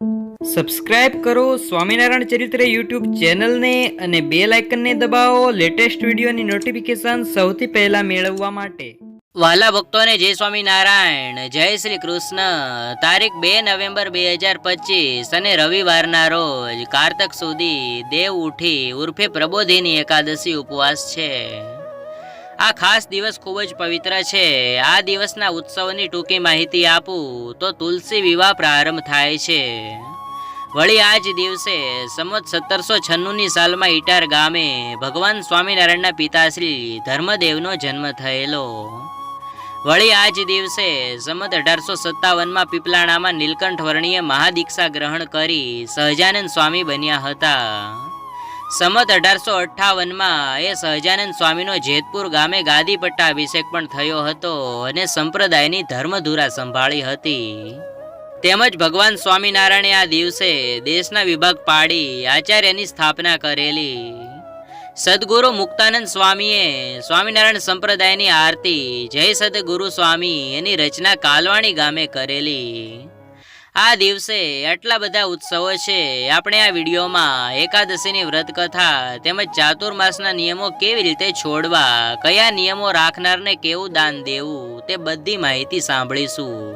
Subscribe કરો સ્વામિનારાયણ ચરિત્ર YouTube ચેનલને અને બે લાઇકનને દબાવો લેટેસ્ટ વિડીયોની નોટિફિકેશન સૌથી પહેલા મેળવવા માટે. વાલા ભક્તોને જય સ્વામિનારાયણ, જય શ્રી કૃષ્ણ. તારીખ બે નવેમ્બર બે હજાર પચીસ અને રવિવારના રોજ કારતક સુધી દેવ ઉઠી ઉર્ફે પ્રબોધિની એકાદશી ઉપવાસ છે. આ ખાસ દિવસ ખૂબ જ પવિત્ર છે. આ દિવસના ઉત્સવની ટૂંકી માહિતી આપું તો તુલસી વિવાહ પ્રારંભ થાય છે. વળી આ જ દિવસે સંમત સત્તરસો છન્નુંની સાલમાં ઈટાર ગામે ભગવાન સ્વામિનારાયણના પિતાશ્રી ધર્મદેવનો જન્મ થયેલો. વળી આ જ દિવસે સંમત અઢારસો સત્તાવનમાં પીપલાણામાં નીલકંઠ વર્ણીએ મહાદીક્ષા ગ્રહણ કરી સહજાનંદ સ્વામી બન્યા હતા. સંમત અઢારસો અઠ્ઠાવનમાં એ સહજાનંદ સ્વામીનો જેતપુર ગામે ગાદી પટ્ટાભિષેક પણ થયો હતો અને સંપ્રદાયની ધર્મધુરા સંભાળી હતી. તેમજ ભગવાન સ્વામિનારાયણે આ દિવસે દેશના વિભાગ પાડી આચાર્યની સ્થાપના કરેલી. સદગુરુ મુક્તાનંદ સ્વામીએ સ્વામિનારાયણ સંપ્રદાયની આરતી જય સદગુરુ સ્વામી એની રચના કાલવાણી ગામે કરેલી. આ દિવસે આટલા બધા ઉત્સવો છે. આપણે આ વિડીયોમાં એકાદશીની વ્રત કથા તેમજ ચાતુર્માસના નિયમો કેવી રીતે છોડવા, કયા નિયમો રાખનારને કેવું દાન દેવું, તે બધી માહિતી સાંભળીશું.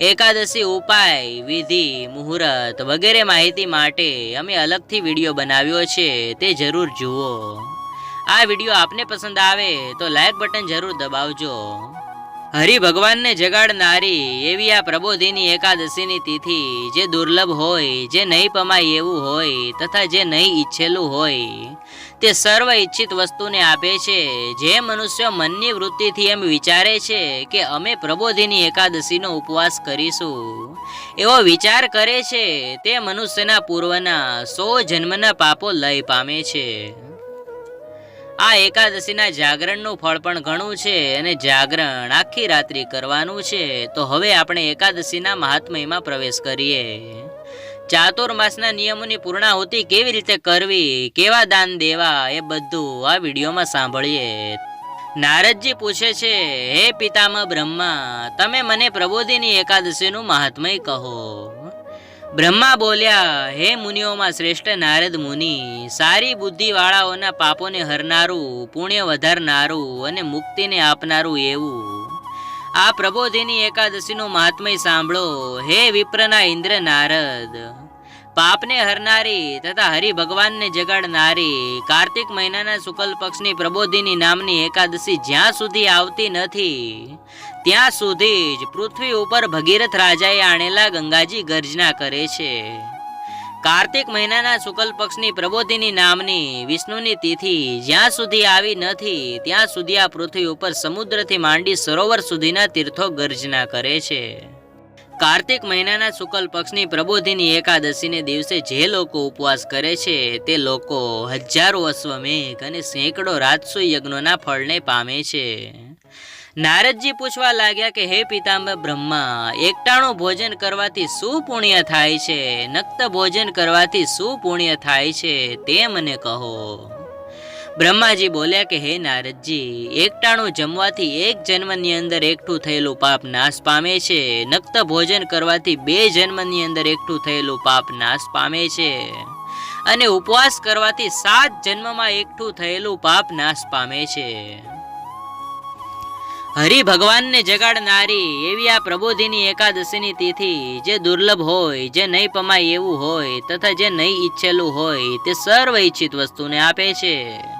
એકાદશી ઉપાય, વિધિ, મુહૂર્ત વગેરે માહિતી માટે અમે અલગથી વીડિયો બનાવ્યો છે, તે જરૂર જુઓ. આ વીડિયો આપને પસંદ આવે તો લાઈક બટન જરૂર દબાવજો. હરિ ભગવાનને જગાડનારી એવી આ પ્રબોધિની એકાદશીની તિથિ, જે દુર્લભ હોય, જે નહીં પમાય એવું હોય, તથા જે નહીં ઈચ્છેલું હોય, તે સર્વ ઈચ્છિત વસ્તુને આપે છે. જે મનુષ્ય મનની વૃત્તિથી એમ વિચારે છે કે અમે પ્રબોધિની એકાદશીનો ઉપવાસ કરીશું. એવો વિચાર કરે છે, તે મનુષ્યના પૂર્વના સો જન્મના પાપો લય પામે છે. આ એકાદશીના જાગરણનું ફળ પણ ઘણું છે અને જાગરણ આખી રાત્રિ કરવાનું છે. તો હવે આપણે એકાદશીના મહાત્મયમાં પ્રવેશ કરીએ. ચાતુર્માસના નિયમોની પૂર્ણાહુતિ કેવી રીતે કરવી, કેવા દાન દેવા એ બધું આ વિડીયોમાં સાંભળીએ. નારદજી પૂછે છે, હે પિતામહ બ્રહ્મા, તમે મને પ્રબોધિની એકાદશીનું મહાત્મય કહો. બ્રહ્મા બોલ્યા, હે મુનિઓમાં શ્રેષ્ઠ નારદ મુનિ, સારી બુદ્ધિ વાળાઓના પાપોને હરનારું, પુણ્ય વધારનારું અને મુક્તિને આપનારું એવું. આ પ્રબોધિની એકાદશીનું મહાત્મય સાંભળો. હે વિપ્રના ઇન્દ્ર નારદ. પાપને હરનારી તથા હરિ ભગવાનને જગાડનારી કાર્તિક મહિનાના શુકલ પક્ષની પ્રબોધિની નામની એકાદશી જ્યાં સુધી આવતી નથી, ત્યાં સુધી જ પૃથ્વી ઉપર ભગીરથ રાજાએ આણેલા ગંગાજી ગર્જના કરે છે. કાર્તિક મહિનાના શુકલ પક્ષની પ્રબોધિની નામની વિષ્ણુની તિથિ જ્યાં સુધી આવી નથી, ત્યાં સુધી આ પૃથ્વી ઉપર સમુદ્રથી માંડી સરોવર સુધીના તીર્થો ગર્જના કરે છે. કાર્તિક મહિનાના શુક્લ પક્ષની પ્રબોધિની એકાદશીને દિવસે જે લોકો ઉપવાસ કરે છે, તે લોકો હજારો અશ્વમેઘ અને સેંકડો રાજસુ યજ્ઞોના ફળને પામે છે. નારદજી પૂછવા લાગ્યા કે, હે પિતાંબર બ્રહ્મા, એકટાણું ભોજન કરવાથી શું પુણ્ય થાય છે? નક્ત ભોજન કરવાથી શું પુણ્ય થાય છે? તે મને કહો. બ્રહ્માજી બોલ્યા કે, હે નારદજી, એકટાણું જમવાથી એક જન્મની અંદર એકઠું થયેલું પાપ નાશ પામે છે. નક્ત ભોજન કરવાથી બે જન્મની અંદર એકઠું થયેલું પાપ નાશ પામે છે. અને ઉપવાસ કરવાથી સાત જન્મમાં એકઠું થયેલું પાપ નાશ પામે છે. હરિ ભગવાનને જગાડનારી એવી આ પ્રબોધિની એકાદશીની તિથિ, જે દુર્લભ હોય, જે નહીં પમાય એવું હોય, તથા જે નહીં ઈચ્છેલું હોય, તે સર્વ ઈચ્છિત વસ્તુને આપે છે.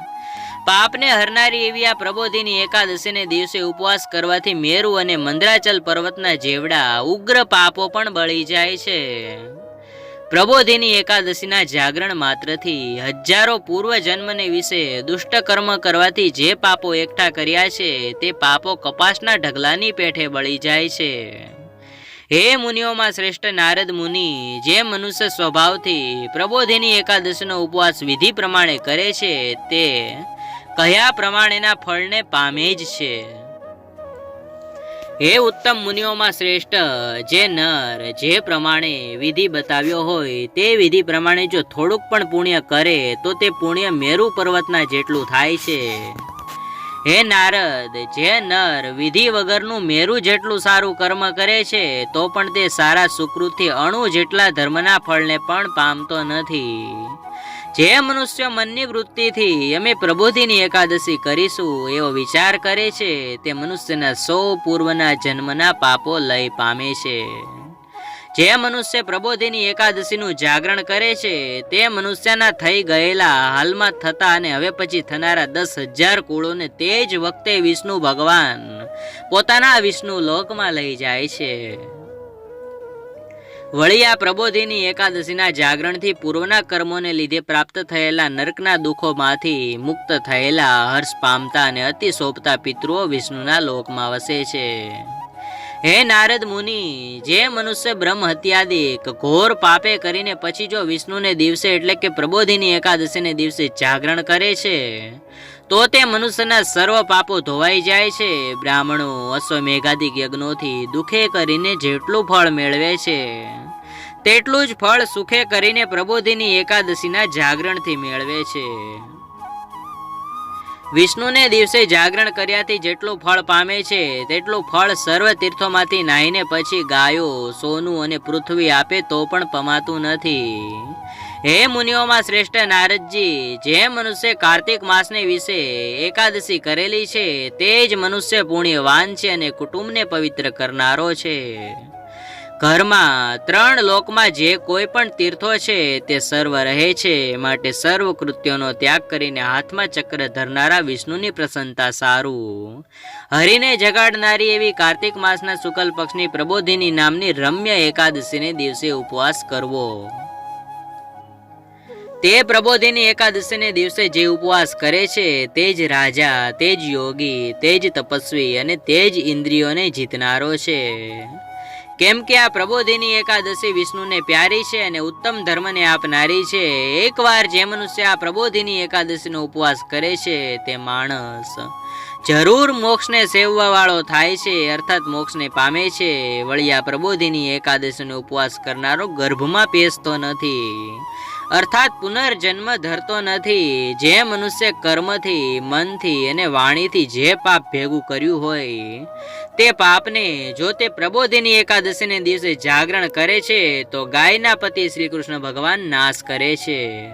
પાપને હરનારી એવી આ પ્રબોધિની એકાદશીને દિવસે ઉપવાસ કરવાથી મેરુ અને મંદરાચલ પર્વતના જેવડા ઉગ્ર પાપો પણ બળી જાય છે. પ્રબોધિની એકાદશીના જાગરણ માત્રથી હજારો પૂર્વ જન્મને વિશે દુષ્ટ કર્મ કરવાથી જે પાપો એકઠા કર્યા છે, તે પાપો કપાસના ઢગલાની પેઠે બળી જાય છે. હે મુનિઓમાં શ્રેષ્ઠ નારદ મુનિ, જે મનુષ્ય સ્વભાવથી પ્રબોધિની એકાદશીનો ઉપવાસ વિધિ પ્રમાણે કરે છે, તે કયા પ્રમાણેના ફળને પામે જ છે? હે ઉત્તમ મુનિઓમાં શ્રેષ્ઠ, જે નર, જે પ્રમાણે વિધિ બતાવ્યો હોય, તે વિધિ પ્રમાણે જો થોડુંક પણ પુણ્ય કરે, તો તે પુણ્ય મેરુ પર્વતના જેટલું થાય છે. હે નારદ, જે નર વિધિ વગરનું મેરું જેટલું સારું કર્મ કરે છે, તો પણ તે સારા સુકૃતથી અણુ જેટલા ધર્મના ફળને પણ પામતો નથી. જે મનુષ્ય મનની વૃત્તિથી અમે પ્રબોધિની એકાદશી કરીશું, એવો વિચાર કરે છે, તે મનુષ્યના સૌ પૂર્વના જન્મના પાપો લઈ પામે છે. જે મનુષ્ય પ્રબોધિની એકાદશીનું જાગરણ કરે છે, તે મનુષ્યના થઈ ગયેલા હાલમાં થતા અને હવે પછી થનારા દસ હજાર કુળોને તે જ વખતે વિષ્ણુ ભગવાન પોતાના વિષ્ણુ લોકમાં લઈ જાય છે. વળી આ પ્રબોધિની એકાદશીના જાગરણથી પૂર્વના કર્મોને લીધે પ્રાપ્ત થયેલા નર્કના દુઃખોમાંથી મુક્ત થયેલા હર્ષ, પામતા અને અતિ સોંપતા પિતૃઓ વિષ્ણુના લોકમાં વસે છે. હે નારદ મુનિ, જે મનુષ્ય બ્રહ્મ હત્યાદિક ઘોર પાપે કરીને પછી જો વિષ્ણુને દિવસે એટલે કે પ્રબોધિની એકાદશીને દિવસે જાગરણ કરે છે, તો તે મનુષ્યના સર્વ પાપો ધોવાઈ જાય છે. બ્રાહ્મણો અશ્વમેઘાદિક યજ્ઞોથી દુઃખે કરીને જેટલું ફળ મેળવે છે. તેટલું જ ફળ સુખે કરીને પ્રબોધિની એકાદશીના જાગરણથી મેળવે છે. વિષ્ણુને દિવસે જાગરણ કર્યાથી જેટલું ફળ પામે છે, તેટલું ફળ સર્વ તીર્થોમાંથી નાહીને પછી ગાયો, સોનું અને પૃથ્વી આપે તો પણ પમાતું નથી. હે મુનિઓમાં શ્રેષ્ઠ નારદજી જે મનુષ્ય કાર્તિક માસને વિશે એકાદશી કરેલી છે, તે જ મનુષ્ય પુણ્યવાન છે અને કુટુંબને પવિત્ર કરનારો છે. ઘરમાં ત્રણ લોકમાં જે કોઈ પણ તીર્થો છે તે સર્વ રહે છે. માટે સર્વ કૃત્યોનો ત્યાગ કરીને હાથમાં ચક્ર ધરનારા વિષ્ણુની પ્રસન્નતા સારું. હરિને જગાડનારી એવી કાર્તિક માસના શુકલ પક્ષની પ્રબોધિની નામની રમ્ય એકાદશીને દિવસે ઉપવાસ કરવો. તે પ્રબોધિની એકાદશીને દિવસે જે ઉપવાસ કરે છે તે જ રાજા, તે જ યોગી, તે જ તપસ્વી અને તે જ ઇન્દ્રિયોને જીતનારો છે. કેમ કે આ પ્રબોધિની એકાદશી વિષ્ણુને પ્યારી છે અને ઉત્તમ ધર્મને આપનારી છે. એકવાર જે મનુષ્ય આ પ્રબોધિની એકાદશીનો ઉપવાસ કરે છે, તે માણસ જરૂર મોક્ષને સેવવા વાળો થાય છે, અર્થાત મોક્ષને પામે છે. વળી આ પ્રબોધિની એકાદશીનો ઉપવાસ કરનારો ગર્ભમાં પેસતો નથી. અર્થાત પુનર્જન્મ ધરતો નથી. જે મનુષ્ય કર્મથી, મનથી અને વાણીથી જે પાપ ભેગું કર્યું હોય, તે પાપને જો તે પ્રબોધિની એકાદશીને દિવસે જાગરણ કરે છે, તો ગાયના પતિ શ્રી કૃષ્ણ ભગવાન નાશ કરે છે.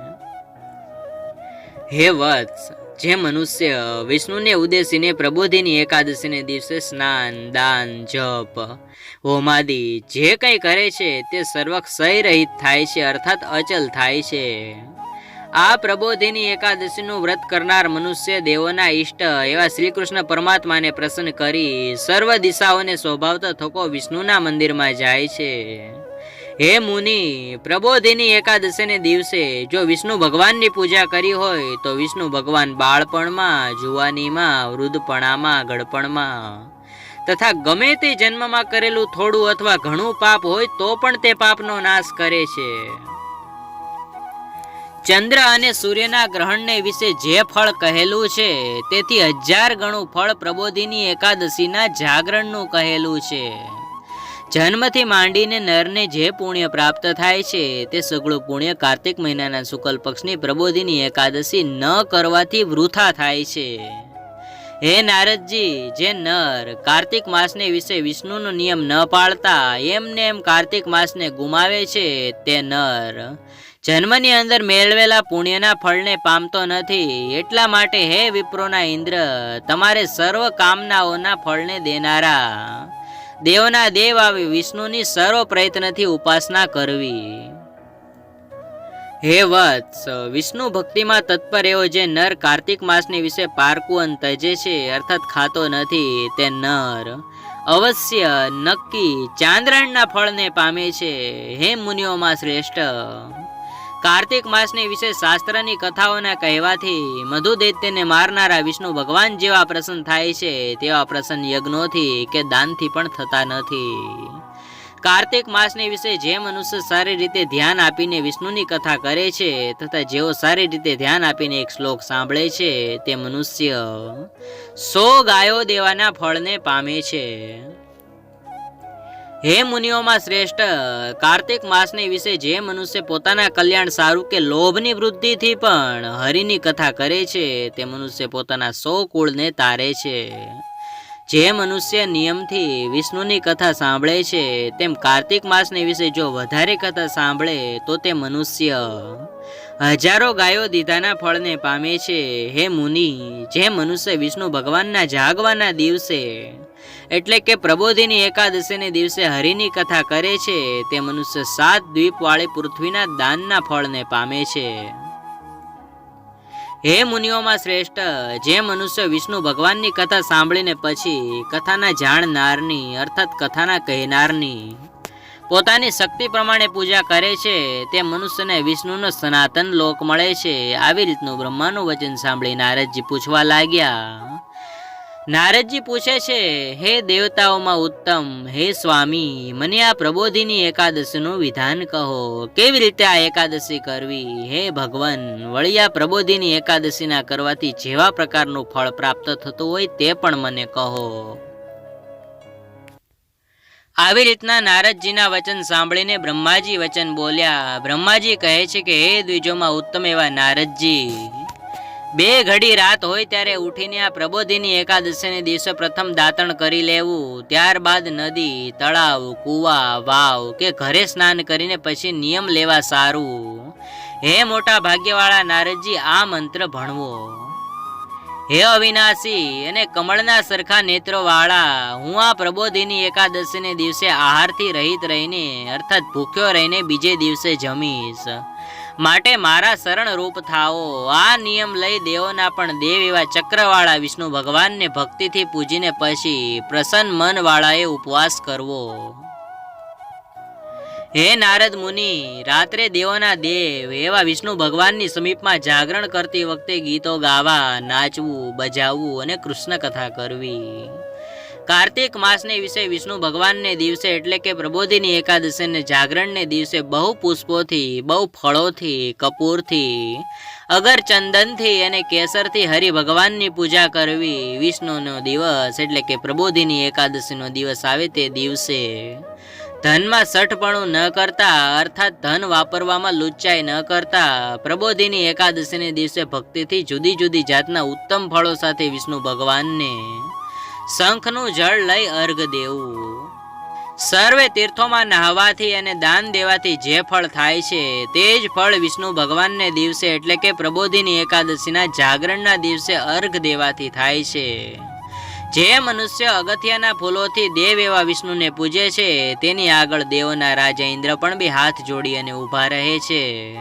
હે વત્સ. જે મનુષ્ય વિષ્ણુને ઉદ્દેશીને પ્રબોધિની એકાદશીને દિવસે સ્નાન, દાન, જપ હોમાદિ જે કંઈ કરે છે તે સર્વક્ષય રહિત થાય છે, અર્થાત અચલ થાય છે. આ પ્રબોધિની એકાદશીનું વ્રત કરનાર મનુષ્ય દેવોના ઈષ્ટ એવા શ્રી કૃષ્ણ પરમાત્માને પ્રસન્ન કરી સર્વ દિશાઓને સ્વભાવતા થકો વિષ્ણુના મંદિરમાં જાય છે. હે મુનિ, પ્રબોધિની એકાદશીને દિવસે જો વિષ્ણુ ભગવાનની પૂજા કરી હોય, તો વિષ્ણુ ભગવાન બાળપણમાં, જુવાનીમાં, વૃદ્ધપણામાં ગળપણમાં તથા ગમે તે જન્મમાં કરેલું થોડું અથવા ઘણું પાપ હોય, તો પણ તે પાપનો નાશ કરે છે. ચંદ્ર અને સૂર્યના ગ્રહણને વિશે જે ફળ કહેલું છે, તેથી હજાર ગણું ફળ પ્રબોધિની એકાદશીના જાગરણનું કહેલું છે. જન્મથી માંડીને નરને જે પુણ્ય પ્રાપ્ત થાય છે, તે સગળું પુણ્ય કાર્તિક મહિનાના શુકલ પક્ષની પ્રબોધિની એકાદશી ન કરવાથી વૃથા થાય છે. હે નારદજી, જે નર કાર્તિક માસને વિશે વિષ્ણુનો નિયમ ન પાળતા એમને એમ કાર્તિક માસને ગુમાવે છે, તે નર. જન્મની અંદર મેળવેલા પુણ્યના ફળને પામતો નથી, એટલા માટે હે વિપ્રોના ઇન્દ્ર, તમારે સર્વ કામનાઓના ફળને દેનારા. દેવના દેવ આવી વિષ્ણુની સર્વ પ્રયત્નથી ઉપાસના કરવી. હે વત્સ, વિષ્ણુ ભક્તિમાં તત્પર એવો જે નર કાર્તિક માસની વિશે પારકું તજે છે, અર્થાત ખાતો નથી, તે નર. અવશ્ય, નક્કી ચાંદ્રણના ફળને પામે છે. હે મુનિઓમાં શ્રેષ્ઠ. કાર્તિક માસની વિશે શાસ્ત્રની કથાઓના કહેવાથી મધુ દૈત્યને મારનારા વિષ્ણુ ભગવાન જેવા પ્રસન્ન થાય છે, તેવા પ્રસન્ન યજ્ઞોથી કે દાનથી પણ થતા નથી. કાર્તિક માસની વિશે જે મનુષ્ય સારી રીતે ધ્યાન આપીને વિષ્ણુની કથા કરે છે, તથા જેઓ સારી રીતે ધ્યાન આપીને એક શ્લોક સાંભળે છે, તે મનુષ્ય સો ગાયો દેવાના ફળને પામે છે. હે મુનિઓમાં શ્રેષ્ઠ, કાર્તિક માસની વિશે જે મનુષ્ય પોતાના કલ્યાણ સારું કે લોભની વૃદ્ધિથી પણ હરિની કથા કરે છે, તે મનુષ્ય પોતાના સો કુળને તારે છે. જે મનુષ્ય નિયમથી વિષ્ણુની કથા સાંભળે છે, તેમ કાર્તિક માસની વિશે જો વધારે કથા સાંભળે, તો તે મનુષ્ય હજારો ગાયો દીધાના ફળને પામે છે. હે મુનિ, જે મનુષ્ય વિષ્ણુ ભગવાનના જાગવાના દિવસે એટલે કે પ્રબોધિની એકાદશીને દિવસે હરિની કથા કરે છે. તે મનુષ્ય સાત દ્વીપવાળી પૃથ્વીના દાનના ફળને પામે છે. હે મુનિઓમાં શ્રેષ્ઠ, જે મનુષ્ય વિષ્ણુ ભગવાનની કથા સાંભળીને પછી કથાના જાણનારની, અર્થાત કથાના કહેનારની, પોતાની શક્તિ પ્રમાણે પૂજા કરે છે, તે મનુષ્યને વિષ્ણુનો સનાતન લોક મળે છે. આવી રીતનું બ્રહ્માનું વચન સાંભળી નારદજી પૂછવા લાગ્યા. નારદજી પૂછે છે, હે દેવતાઓમાં ઉત્તમ, હે સ્વામી, મને આ પ્રબોધિની એકાદશીનું વિધાન કહો. કેવી રીતે આ એકાદશી કરવી? હે ભગવાન, વળી આ પ્રબોધિની એકાદશીના કરવાથી જેવા પ્રકારનું ફળ પ્રાપ્ત થતું હોય તે પણ મને કહો. આવી રીતના નારદજીના વચન સાંભળીને બ્રહ્માજી વચન બોલ્યા. બ્રહ્માજી કહે છે કે, હે દ્વિજોમાં ઉત્તમ એવા નારદજી બે ઘડી રાત હોય ત્યારે ઉઠીને આ પ્રબોધિની એકાદશીને દિવસે પ્રથમ દાતણ કરી લેવું, ત્યારબાદ નદી, તળાવ, કૂવા, વાવ કે ઘરે સ્નાન કરીને પછી નિયમ લેવા સારું. હે મોટા ભાગ્યવાળા નારદજી, આ મંત્ર ભણવો. હે અવિનાશી અને કમળના સરખા નેત્રોવાળા, હું આ પ્રબોધિની એકાદશીને દિવસે આહારથી રહિત રહીને, અર્થાત ભૂખ્યો રહીને બીજે દિવસે જમીશ. માટે મારા શરણ રૂપ થાઓ. આ નિયમ લઈ દેવોના પણ દેવ એવા ચક્રવાળા વિષ્ણુ ભગવાનને ભક્તિથી પૂજીને પછી પ્રસન્ન મનવાળાએ ઉપવાસ કરવો. હે નારદ મુનિ, રાત્રે દેવોના દેવ એવા વિષ્ણુ ભગવાનની સમીપમાં જાગરણ કરતી વખતે ગીતો ગાવા, નાચવું, બજાવવું અને કૃષ્ણ કથા કરવી. કાર્તિક માસને વિશે વિષ્ણુ ભગવાનને દિવસે એટલે કે પ્રબોધિની એકાદશીને જાગરણને દિવસે બહુ પુષ્પોથી, બહુ ફળોથી, કપૂરથી અગર ચંદનથી અને કેસરથી હરિ ભગવાનની પૂજા કરવી વિષ્ણુનો દિવસ એટલે કે પ્રબોધિની એકાદશીનો દિવસ આવે તે દિવસે. ધનમાં સઠપણું ન કરતા, અર્થાત ધન વાપરવામાં લુચ્ચાઈ ન કરતા, પ્રબોધિની એકાદશીને દિવસે ભક્તિથી જુદી જુદી જાતના ઉત્તમ ફળો સાથે વિષ્ણુ ભગવાનને શંખનું જળ લઈ અર્ઘ દેવું. સર્વે તીર્થોમાં નહાવાથી અને દાન દેવાથી જે ફળ થાય છે, તે જ ફળ વિષ્ણુ ભગવાનને દિવસે એટલે કે પ્રબોધિની એકાદશીના જાગરણના દિવસે અર્ઘ દેવાથી થાય છે. જે મનુષ્ય અગત્યના ફૂલોથી દેવ એવા વિષ્ણુને પૂજે છે, તેની આગળ દેવોના રાજા ઇન્દ્ર પણ બી હાથ જોડી અને ઊભા રહે છે.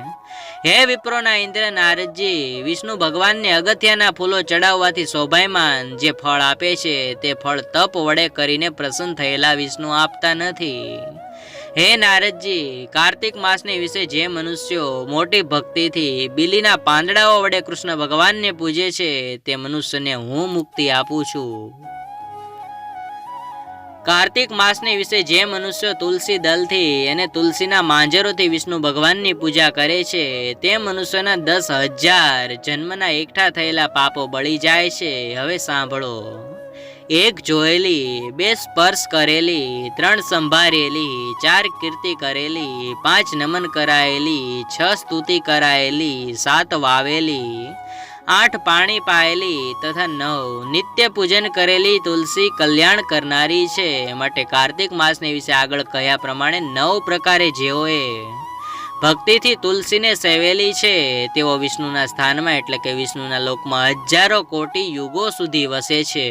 હે વિપ્રોના ઇન્દ્ર નારદજી, વિષ્ણુ ભગવાનને અગત્યના ફૂલો ચડાવવાથી શોભાયમાન જે ફળ આપે છે, તે ફળ તપ વડે કરીને પ્રસન્ન થયેલા વિષ્ણુ આપતા નથી. હે નારદજી, કાર્તિક માસને વિશે જે મનુષ્યો મોટી ભક્તિથી બિલીના પાંદડાઓ વડે કૃષ્ણ ભગવાનને પૂજે છે, તે મનુષ્યને હું મુક્તિ આપું છું. કાર્તિક માસને વિશે જે મનુષ્યો તુલસી દલથી અને તુલસીના માંજરોથી વિષ્ણુ ભગવાનની પૂજા કરે છે, તે મનુષ્યના દસ હજાર જન્મના એકઠા થયેલા પાપો બળી જાય છે. હવે સાંભળો. એક જોયેલી, બે સ્પર્શ કરેલી, ત્રણ સંભાળેલી ચાર કીર્તિ કરેલી, પાંચ નમન કરાયેલી, છ સ્તુતિ કરાયેલી, સાત વાવેલી આઠ પાણી પાયેલી તથા નવ નિત્ય પૂજન કરેલી તુલસી કલ્યાણ કરનારી છે. માટે કાર્તિક માસને વિશે આગળ કહ્યા પ્રમાણે નવ પ્રકારે જેઓએ ભક્તિથી તુલસીને સેવેલી છે, તેઓ વિષ્ણુના સ્થાનમાં એટલે કે વિષ્ણુના લોકમાં હજારો કોટી યુગો સુધી વસે છે.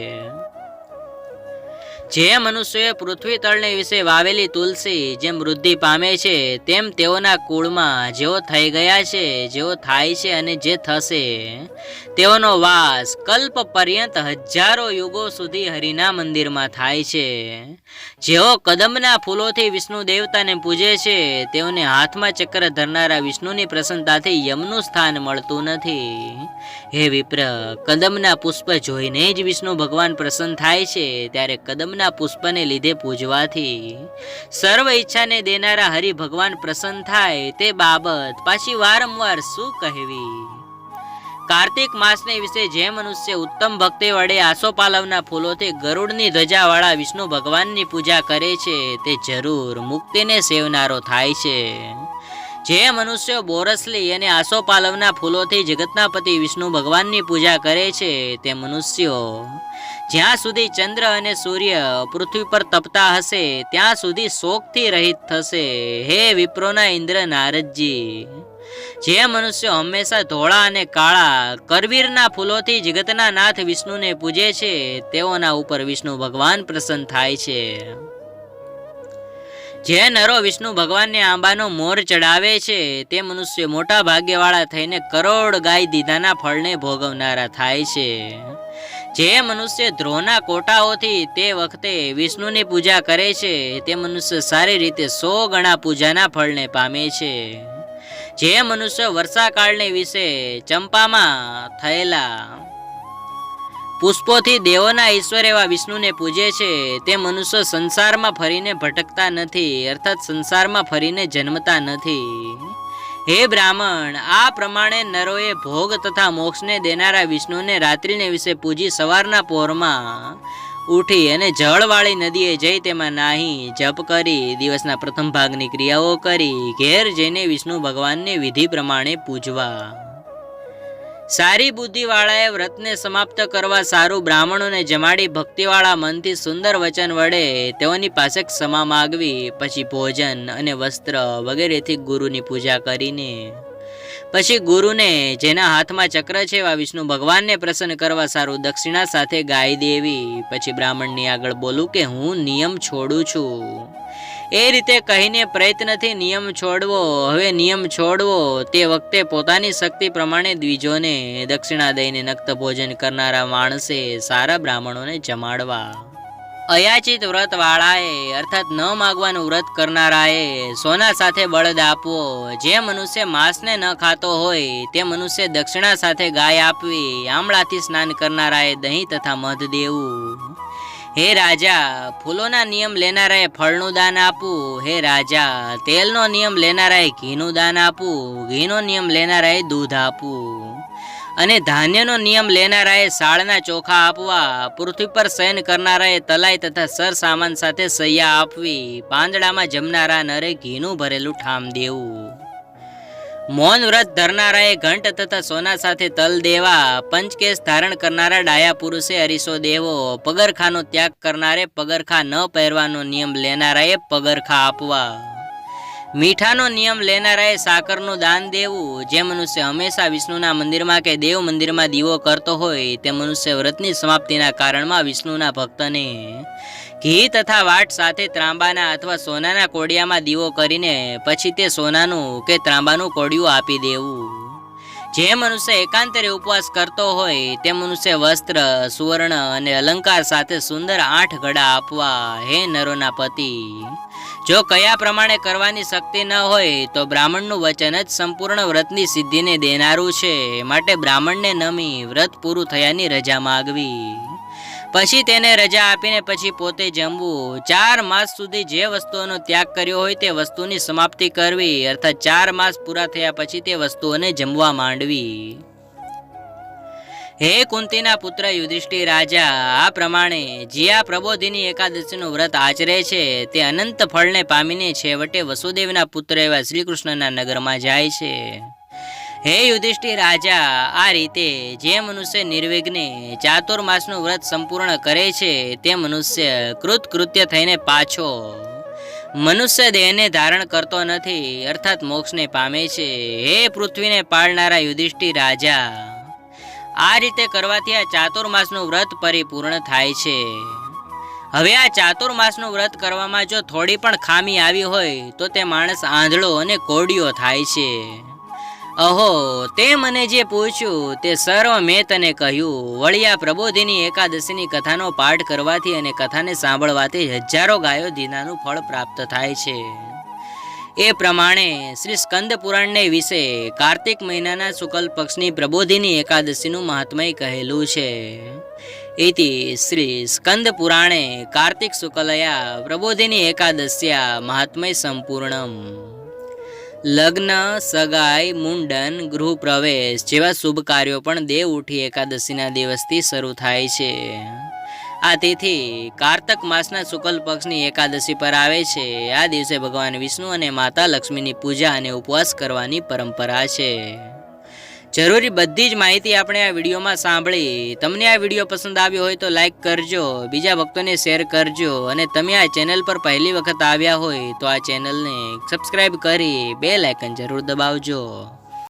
જે મનુષ્યોએ પૃથ્વી તળને વિશે વાવેલી તુલસી જેમ વૃદ્ધિ પામે છે, તેમ તેઓના કુળમાં જેઓ થઈ ગયા છે, જેઓ થાય છે અને જે થશે. તેઓનો વાસ કલ્પ પર્યંત હજારો યુગો સુધી હરિના મંદિરમાં થાય છે. જેઓ કદમના ફૂલોથી વિષ્ણુ દેવતાને પૂજે છે, તેઓને હાથમાં ચક્ર ધરનારા વિષ્ણુની પ્રસન્નતાથી યમનું સ્થાન મળતું નથી. હે વિપ્ર કદમના પુષ્પ જોઈને જ વિષ્ણુ ભગવાન પ્રસન્ન થાય છે, ત્યારે કદમના પુષ્પને લીધે પૂજવાથી. સર્વ ઈચ્છાને દેનારા હરિ ભગવાન પ્રસન્ન થાય તે બાબત પાછી વારંવાર શું કહેવી? કાર્તિક માસને વિશે જે મનુષ્ય ઉત્તમ ભક્તિ વડે આસોપાલવના ફૂલોથી ગરુડની ધજાવાળા વિષ્ણુ ભગવાનની પૂજા કરે છે, તે જરૂર મુક્તિને સેવનારો થાય છે. જે મનુષ્યો બોરસલી અને આસોપાલવના ફૂલોથી જગતના પતિ વિષ્ણુ ભગવાનની પૂજા કરે છે, તે મનુષ્યો. જ્યાં સુધી ચંદ્ર અને સૂર્ય પૃથ્વી પર તપતા હશે, ત્યાં સુધી શોકથી રહિત થશે. હે વિપ્રોના ઇન્દ્ર નારદજી. જે મનુષ્યો હંમેશા ધોળા અને કાળા, કરવીરના ફૂલોથી જગતના નાથ વિષ્ણુને પૂજે છે, તેઓના ઉપર વિષ્ણુ ભગવાન પ્રસન્ન થાય છે. જે નરો વિષ્ણુ ભગવાનને આંબાનો મોર ચડાવે છે, તે મનુષ્ય મોટા ભાગ્યવાળા થઈને કરોડ ગાય દીધાના ફળને ભોગવનારા થાય છે. જે મનુષ્ય ધ્રોના કોટાઓથી તે વખતે વિષ્ણુની પૂજા કરે છે, તે મનુષ્ય સારી રીતે સો ગણા પૂજાના ફળને પામે છે. જે મનુષ્ય વર્ષાકાળને વિશે ચંપામાં થયેલા પુષ્પોથી દેવોના ઈશ્વર એવા વિષ્ણુને પૂજે છે. તે મનુષ્ય સંસારમાં ફરીને ભટકતા નથી, અર્થાત સંસારમાં ફરીને જન્મતા નથી. હે બ્રાહ્મણ, આ પ્રમાણે નરોએ ભોગ તથા મોક્ષને દેનારા વિષ્ણુને રાત્રિને વિશે પૂજી સવારના પોરમાં ઉઠી અને જળવાળી નદીએ જઈ તેમાં નાહી, જપ કરી, દિવસના પ્રથમ ભાગની ક્રિયાઓ કરી, ઘેર જઈને વિષ્ણુ ભગવાનને વિધિ પ્રમાણે પૂજવા. સારી બુદ્ધિવાળાએ વ્રતને સમાપ્ત કરવા સારું બ્રાહ્મણોને જમાડી ભક્તિવાળા મનથી સુંદર વચન વડે તેઓની પાસે ક્ષમા માગવી, પછી ભોજન અને વસ્ત્ર વગેરેથી ગુરુની પૂજા કરીને, પછી ગુરુને જેના હાથમાં ચક્ર છે એવા વિષ્ણુ ભગવાનને પ્રસન્ન કરવા સારું દક્ષિણા સાથે ગાય દેવી, પછી બ્રાહ્મણની આગળ બોલું કે હું નિયમ છોડું છું. એ રીતે કહીને પ્રયત્નથી નિયમ છોડવો, હવે નિયમ છોડવો, તે વખતે પોતાની શક્તિ પ્રમાણે દ્વિજોને દક્ષિણા દઈને નક્ત ભોજન કરનારા માણસે સારા બ્રાહ્મણોને જમાડવા. અયાચિત વ્રત વાળાએ અર્થાત ન માગવાનું વ્રત કરનારાએ સોના સાથે બળદ આપવો, જે મનુષ્ય માંસને ન ખાતો હોય, તે મનુષ્ય દક્ષિણા સાથે ગાય આપવી, આમળાથી સ્નાન કરનારાએ દહીં તથા મધ દેવું. હે રાજા, ફૂલોના નિયમ લેનારાએ ફળનું દાન આપવું. હે રાજા, તેલનો નિયમ લેનારાએ ઘીનું દાન આપવું. ઘીનો નિયમ લેનારાએ દૂધ આપવું. અને ધાન્યનો નિયમ લેનારાએ સાળના ચોખા આપવા. પૃથ્વી પર શયન કરનારાએ તલાઈ તથા સર સામાન સાથે સૈયા આપવી. પાંદડામાં જમનારા નરે ઘીનું ભરેલું ઠામ દેવું. મૌન વ્રત ધરનારાએ ઘંટ તથા સોના સાથે તલ દેવા, પંચકેશ ધારણ કરનારા ડાયા પુરુષે અરીસો દેવો, પગરખાનો ત્યાગ કરનારે પગરખા ન પહેરવાનો નિયમ લેનારાએ પગરખા આપવા. મીઠાનો નિયમ લેનારાએ સાકરનું દાન દેવું, જે મનુષ્ય હંમેશા વિષ્ણુના મંદિરમાં કે દેવ મંદિરમાં દીવો કરતો હોય, તે મનુષ્ય વ્રતની સમાપ્તિના કારણમાં વિષ્ણુના ભક્તને ઘી તથા વાટ સાથે ત્રાંબાના અથવા સોનાના કોડિયામાં દીવો કરીને પછી તે સોનાનું કે ત્રાંબાનું કોડિયું આપી દેવું. જે મનુષ્ય એકાંતરે ઉપવાસ કરતો હોય, તે મનુષ્ય વસ્ત્ર, સુવર્ણ અને અલંકાર સાથે સુંદર આઠ ગડા આપવા, હે નરોના પતિ! જો કયા પ્રમાણે કરવાની શક્તિ ન હોય, તો બ્રાહ્મણનું વચન જ સંપૂર્ણ વ્રતની સિદ્ધિને દેનારું છે. માટે બ્રાહ્મણને નમી વ્રત પૂરું થયાની રજા માગવી. પછી તેને રજા આપીને પછી પોતે જમવું. ચાર માસ સુધી જે વસ્તુઓનો ત્યાગ કર્યો હોય તે વસ્તુની સમાપ્તિ કરવી, અર્થાત ચાર માસ પૂરા થયા પછી તે વસ્તુઓને જમવા માંડવી. હે કુંતીના પુત્ર યુધિષ્ઠિર રાજા, આ પ્રમાણે જે આ પ્રબોધિની એકાદશીનું વ્રત આચરે છે, તે અનંત ફળને પામીને છેવટે વસુદેવના પુત્ર એવા શ્રી કૃષ્ણના નગરમાં જાય છે. હે યુધિષ્ઠિર રાજા, આ રીતે જે મનુષ્ય નિર્વિઘ્ને ચાતુર્માસનું વ્રત સંપૂર્ણ કરે છે, તે મનુષ્ય કૃત કૃત્ય થઈને પાછો મનુષ્ય દેહને ધારણ કરતો નથી, અર્થાત મોક્ષને પામે છે. હે પૃથ્વીને પાળનારા યુધિષ્ઠિર રાજા આ રીતે કરવાથી આ ચાતુર્માસનું વ્રત પરિપૂર્ણ થાય છે. હવે આ ચાતુર્માસનું વ્રત કરવામાં જો થોડી પણ ખામી આવી હોય, તો તે માણસ આંધળો અને કોડિયો થાય છે. અહો, તે મને જે પૂછ્યું, તે સર્વ મેં તને કહ્યું. વળિયા પ્રબોધિની એકાદશીની કથાનો પાઠ કરવાથી અને કથાને સાંભળવાથી હજારો ગાયો દીનાનું ફળ પ્રાપ્ત થાય છે. એ પ્રમાણે શ્રી સ્કંદ પુરાણને વિશે કાર્તિક મહિનાના શુકલ પક્ષની પ્રબોધિની એકાદશીનું મહાત્મય કહેલું છે. ઇતિ શ્રી સ્કંદ પુરાણે કાર્તિક શુકલયા પ્રબોધિની એકાદશ્યા મહાત્મય સંપૂર્ણમ. લગ્ન, સગાઈ, મુંડન ગૃહ પ્રવેશ જેવા શુભ કાર્યો પણ દેવ ઉઠી એકાદશીના દિવસથી શરૂ થાય છે. આ તિથિ કારતક માસના શુક્લ પક્ષની એકાદશી પર આવે છે. આ દિવસે ભગવાન વિષ્ણુ અને માતા લક્ષ્મીની પૂજા અને ઉપવાસ કરવાની પરંપરા છે. જરૂરી બધી જ માહિતી આપણે આ વિડીયોમાં સાંભળી. તમને આ વીડિયો પસંદ આવ્યો હોય તો લાઈક કરજો, બીજા ભક્તોને શેર કરજો અને તમે આ ચેનલ પર પહેલી વખત આવ્યા હોય તો આ ચેનલને સબસ્ક્રાઈબ કરી બે લાઇકન જરૂર દબાવજો.